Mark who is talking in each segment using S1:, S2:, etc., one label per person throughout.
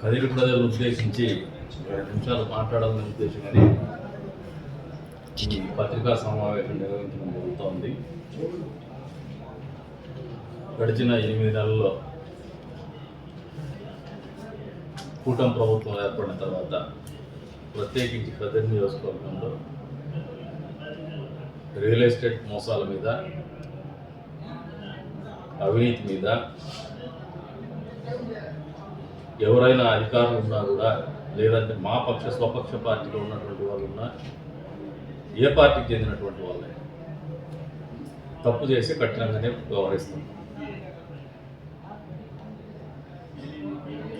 S1: కదిరి ప్రజలను ఉద్దేశించి రెండు నిమిషాలు మాట్లాడాలని ఉద్దేశంగానే ఈ పత్రికా సమావేశం నిర్వహించడం జరుగుతోంది. గడిచిన ఎనిమిది నెలల్లో కూటమి ప్రభుత్వం ఏర్పడిన తర్వాత ప్రత్యేకించి కదిరి నియోజకవర్గంలో రియల్ ఎస్టేట్ మోసాల మీద అవినీతి మీద ఎవరైనా అధికారులు ఉన్నా కూడా లేదంటే మా పక్ష స్వపక్ష పార్టీలో ఉన్నటువంటి వాళ్ళు ఉన్నా ఏ పార్టీకి చెందినటువంటి వాళ్ళే తప్పు చేసి కఠినంగానే వ్యవహరిస్తాం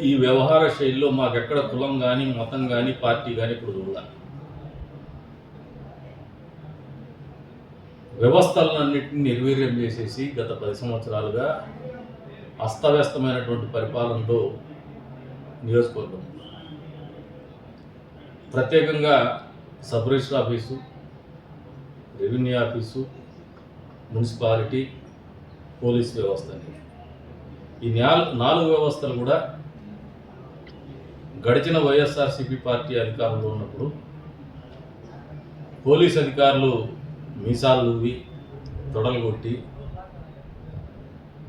S1: ఈ వ్యవహార శైలిలో మాకెక్కడ కులం కానీ మతం కానీ పార్టీ కానీ ఇప్పుడు చూడాలి. వ్యవస్థలన్నింటినీ నిర్వీర్యం చేసేసి గత పది సంవత్సరాలుగా అస్తవ్యస్తమైనటువంటి పరిపాలనలో నియోజకవర్గం. ప్రత్యేకంగా sub register office revenue office municipality police వ్యవస్థ అని ఈ నాలుగు నాలుగు వ్యవస్థలు కూడా గడిచిన వైఎస్ఆర్సీపీ పార్టీ అధికారంలో ఉన్నప్పుడు పోలీస్ అధికారులు మీసాలు దువ్వి తొడలు కొట్టి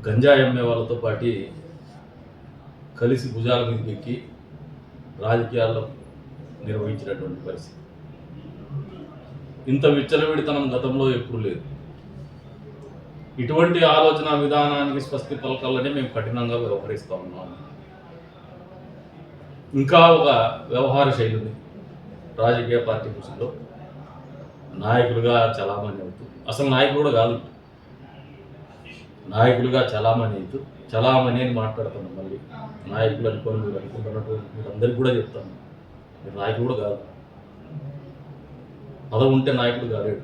S1: గంజాయి అమ్మే వాళ్ళతో పాటు కలిసి భుజాల మీద ఎక్కి రాజకీయాల్లో నిర్వహించినటువంటి పరిస్థితి. ఇంత విచ్చలవిడితనం గతంలో ఎప్పుడు లేదు. ఇటువంటి ఆలోచన విధానానికి స్వస్తి పలకాలని మేము కఠినంగా వ్యవహరిస్తూ ఉన్నాం. ఇంకా ఒక వ్యవహార శైలి ఉంది రాజకీయ పార్టీ కృషిలో నాయకులుగా చలామణి అవుతుంది అసలు నాయకుడు కూడా కాదు. నాయకులుగా చలామణి చలామణి అని మాట్లాడుతున్నాం మళ్ళీ. నాయకులు అనుకోని మీరు అనుకుంటున్నట్టు మీరు అందరికీ కూడా చెప్తాను. మీరు నాయకుడు కూడా కాదు. పదవి ఉంటే నాయకుడు కాలేడు.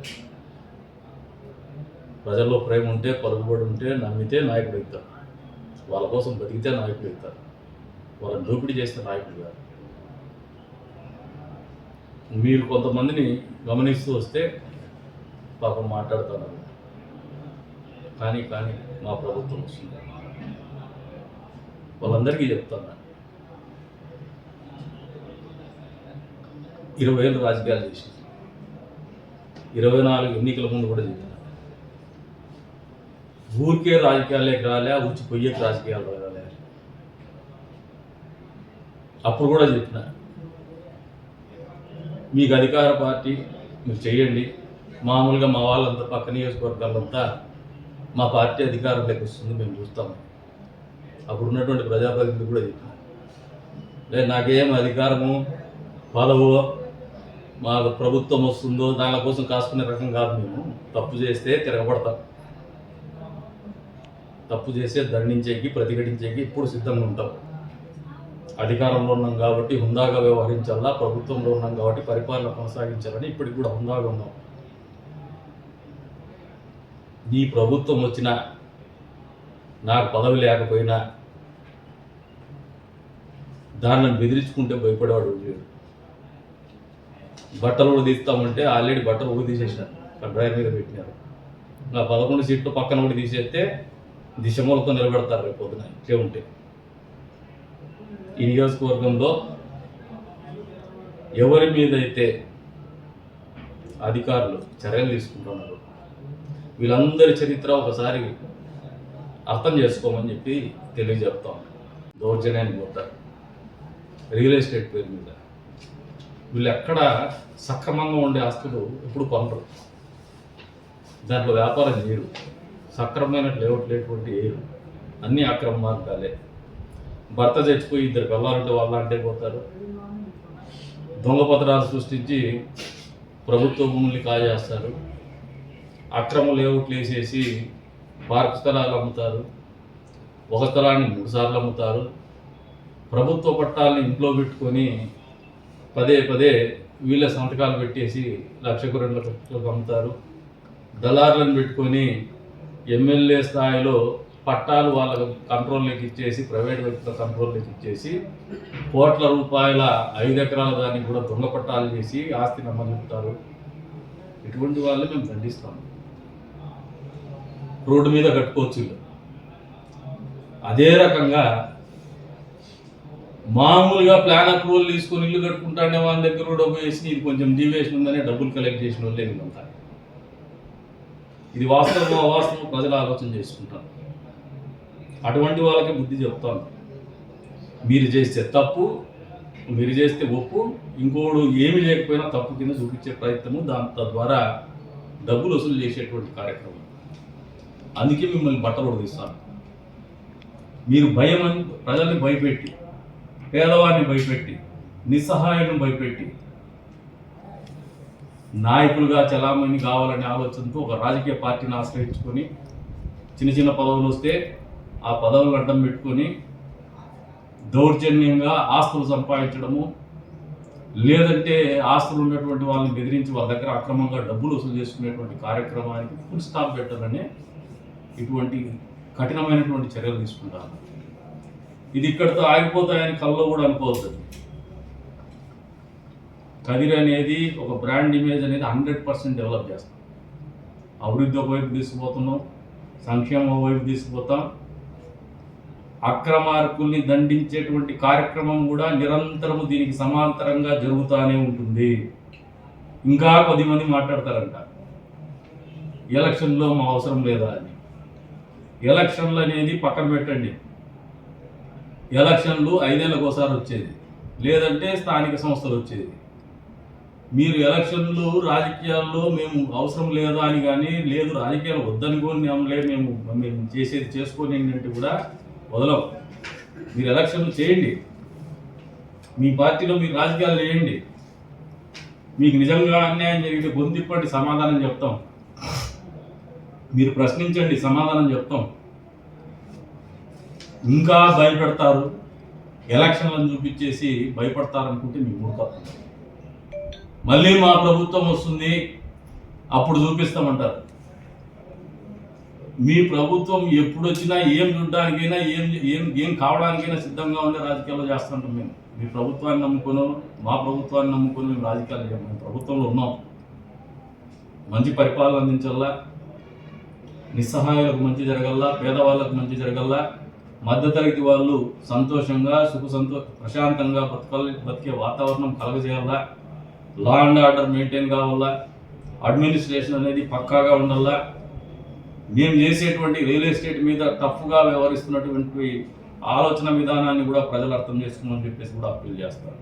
S1: ప్రజల్లో ప్రేమ ఉంటే పలుకుబడి ఉంటే నమ్మితే నాయకుడు అవుతారు వాళ్ళ కోసం బతికితే నాయకుడు అవుతారు వాళ్ళని దోపిడీ చేస్తే నాయకుడు కాదు. మీరు కొంతమందిని గమనిస్తూ వస్తే పాపం మాట్లాడుతున్నారు కానీ కానీ మా ప్రభుత్వం వస్తుంది వాళ్ళందరికీ చెప్తున్నా. ఇరవై ఏళ్ళు రాజకీయాలు చేసి ఇరవై నాలుగు ఎన్నికల ముందు కూడా చేసిన ఊరికే రాజకీయాలే రాలే ఊచి పొయ్యే రాజకీయాలు రాలే. అప్పుడు కూడా చెప్పిన మీకు అధికార పార్టీ మీరు చేయండి. మామూలుగా మా వాళ్ళంతా పక్క నియోజకవర్గాలంతా మా పార్టీ అధికారంలోకి వస్తుంది మేము చూస్తాము. అప్పుడు ఉన్నటువంటి ప్రజాప్రతినిధులు కూడా చెప్పారు. లేదు నాకేం అధికారము? పదవో మాకు ప్రభుత్వం వస్తుందో దాని కోసం కాసుకునే రకం కాదు మేము. తప్పు చేస్తే తిరగబడతాం. తప్పు చేస్తే దండించేకి ప్రతిఘటించేకి ఇప్పుడు సిద్ధంగా ఉంటాం. అధికారంలో ఉన్నాం కాబట్టి హుందాగా వ్యవహరించాలా ప్రభుత్వంలో ఉన్నాం కాబట్టి పరిపాలన కొనసాగించాలని ఇప్పటికి కూడా హుందాగా ఉన్నాం. ఈ ప్రభుత్వం వచ్చినా నాకు పదవి లేకపోయినా దాన్ని బెదిరించుకుంటే భయపడేవాడు లేడు. బట్టలు కూడా తీస్తామంటే ఆల్రెడీ బట్టలు కూడా తీసేసినారు అక్కడ డ్రైవర్ మీద పెట్టినారు. నా పదకొండు సీట్లు పక్కన కూడా తీసేస్తే దిశమూలతో నిలబెడతారు రేపు పొద్దున ఇట్లే ఉంటే. ఈ నియోజకవర్గంలో ఎవరి మీద అయితే అధికారులు చర్యలు తీసుకుంటున్నారు వీళ్ళందరి చరిత్ర ఒకసారి అర్థం చేసుకోమని చెప్పి తెలియజెప్తాం. దౌర్జన్యానికి పోతారు. రియల్ ఎస్టేట్ పేరు మీద. వీళ్ళు ఎక్కడ సక్రమంగా ఉండే ఆస్తులు ఎప్పుడు కొనరు. దాంట్లో వ్యాపారం చేయరు. సక్రమైన లేఅవుట్ లేటువంటి ఏరు. అన్నీ అక్రమ మార్గాలే. భర్త చచ్చిపోయి ఇద్దరు పిల్లలంటే వాళ్ళ అంటే పోతారు. దొంగ పత్రాలు సృష్టించి ప్రభుత్వ భూముల్ని కాజేస్తారు. అక్రమ లేఅవుట్లు వేసేసి పార్క్ స్థలాలు అమ్ముతారు ఒక స్థలాన్ని మూడు సార్లు అమ్ముతారు. ప్రభుత్వ పట్టాలని ఇంట్లో పెట్టుకొని పదే పదే వీళ్ళ సంతకాలు పెట్టేసి లక్షకు రెండు లక్షలకు అమ్ముతారు. దళారులను పెట్టుకొని ఎమ్మెల్యే స్థాయిలో పట్టాలు వాళ్ళ కంట్రోల్లోకి ఇచ్చేసి ప్రైవేట్ వ్యక్తుల కంట్రోల్లోకి ఇచ్చేసి కోట్ల రూపాయల ఐదు ఎకరాల దానికి కూడా దొంగ పట్టాలు చేసి ఆస్తి నమ్మలుపుతారు ఇటువంటి వాళ్ళు మేము దండిస్తాము రోడ్డు మీద కట్టుకోవచ్చు అదే రకంగా మామూలుగా ప్లాన్ అప్రూవల్ తీసుకొని ఇల్లు కట్టుకుంటానే వాళ్ళ దగ్గర కూడా వేసి ఇది కొంచెం డీవియేషన్ ఉందని డబ్బులు కలెక్ట్ చేసిన వాళ్ళే వీళ్ళంతా. ఇది వాస్తవం అవాస్తవం ప్రజలు ఆలోచన చేసుకుంటారు. అటువంటి వాళ్ళకి బుద్ధి చెప్తాను. మీరు చేస్తే తప్పు మీరు చేస్తే ఒప్పు ఇంకోడు ఏమి లేకపోయినా తప్పు కింద చూపించే ప్రయత్నము దాని తద్వారా డబ్బులు వసూలు చేసేటువంటి కార్యక్రమం. అందుకే మిమ్మల్ని బట్టలు ఉడదీస్తాను. మీరు భయం అని ప్రజల్ని భయపెట్టి పేదవాడిని భయపెట్టి నిస్సహాయాన్ని భయపెట్టి నాయకులుగా చలామణి కావాలనే ఆలోచనతో ఒక రాజకీయ పార్టీని ఆశ్రయించుకొని చిన్న చిన్న పదవులు వస్తే ఆ పదవులను అడ్డం పెట్టుకొని దౌర్జన్యంగా ఆస్తులు సంపాదించడము లేదంటే ఆస్తులు ఉన్నటువంటి వాళ్ళని బెదిరించి వాళ్ళ దగ్గర అక్రమంగా డబ్బులు వసూలు చేసుకునేటువంటి కార్యక్రమానికి ఫుల్ స్టాప్ పెట్టాలనే ఇటువంటి కఠినమైనటువంటి చర్యలు తీసుకుంటాను ఇది ఇక్కడితో ఆగిపోతాయని కల్లో కూడా అనుకోవద్దు. కదిరి అనేది ఒక బ్రాండ్ ఇమేజ్ అనేది హండ్రెడ్ పర్సెంట్ డెవలప్ చేస్తాం. అభివృద్ధి ఒకవైపు తీసుకుపోతున్నాం సంక్షేమం వైపు తీసుకుపోతాం. అక్రమార్కుల్ని దండించేటువంటి కార్యక్రమం కూడా నిరంతరము దీనికి సమాంతరంగా జరుగుతూనే ఉంటుంది. ఇంకా కొద్ది మంది మాట్లాడతారంట ఎలక్షన్లో మా అవసరం లేదా అని. ఎలక్షన్లు అనేది పక్కన పెట్టండి. ఎలక్షన్లు ఐదేళ్ళకు ఒకసారి వచ్చేది. లేదంటే స్థానిక సంస్థలు వచ్చేది. మీరు ఎలక్షన్లు రాజకీయాల్లో మేము అవసరం లేదా అని కానీ లేదు రాజకీయాలు వద్దనుకోని నమ్మలే మేము మేము చేసేది చేసుకొని ఏంటంటే కూడా వదలం మీరు ఎలక్షన్లు చేయండి. మీ పార్టీలో మీరు రాజకీయాలు చేయండి. మీకు నిజంగా అన్యాయం జరిగితే గొంతిప్పటి సమాధానం చెప్తాం. మీరు ప్రశ్నించండి సమాధానం చెప్తాం. ఇంకా భయపెడతారు ఎలక్షన్లను చూపించేసి భయపడతారనుకుంటే మీకు మూర్ఖత్వం. మళ్ళీ మా ప్రభుత్వం వస్తుంది అప్పుడు చూపిస్తామంటారు. మీ ప్రభుత్వం ఎప్పుడు వచ్చినా ఏం చూడడానికైనా ఏం ఏం ఏం కావడానికైనా సిద్ధంగా ఉండే రాజకీయాలు చేస్తుంటాం మేము. మీ ప్రభుత్వాన్ని నమ్ముకొని మా ప్రభుత్వాన్ని నమ్ముకొని మేము రాజకీయాలు చేయం. మేము ప్రభుత్వంలో ఉన్నాం. మంచి పరిపాలన అందించాలా? నిస్సహాయాలకు మంచి జరగల్లా పేదవాళ్ళకు మంచి జరగల్లా మధ్యతరగతి వాళ్ళు సంతోషంగా సుఖ సంతో ప్రశాంతంగా బతకాలి బతికే వాతావరణం కలగజేయాలా? లా అండ్ ఆర్డర్ మెయింటైన్ కావాలా? అడ్మినిస్ట్రేషన్ అనేది పక్కాగా ఉండాలా? మేము చేసేటువంటి రియల్ ఎస్టేట్ మీద టఫ్గా వ్యవహరిస్తున్నటువంటి ఆలోచన విధానాన్ని కూడా ప్రజలు అర్థం చేసుకోమని చెప్పేసి కూడా అప్పీల్ చేస్తారు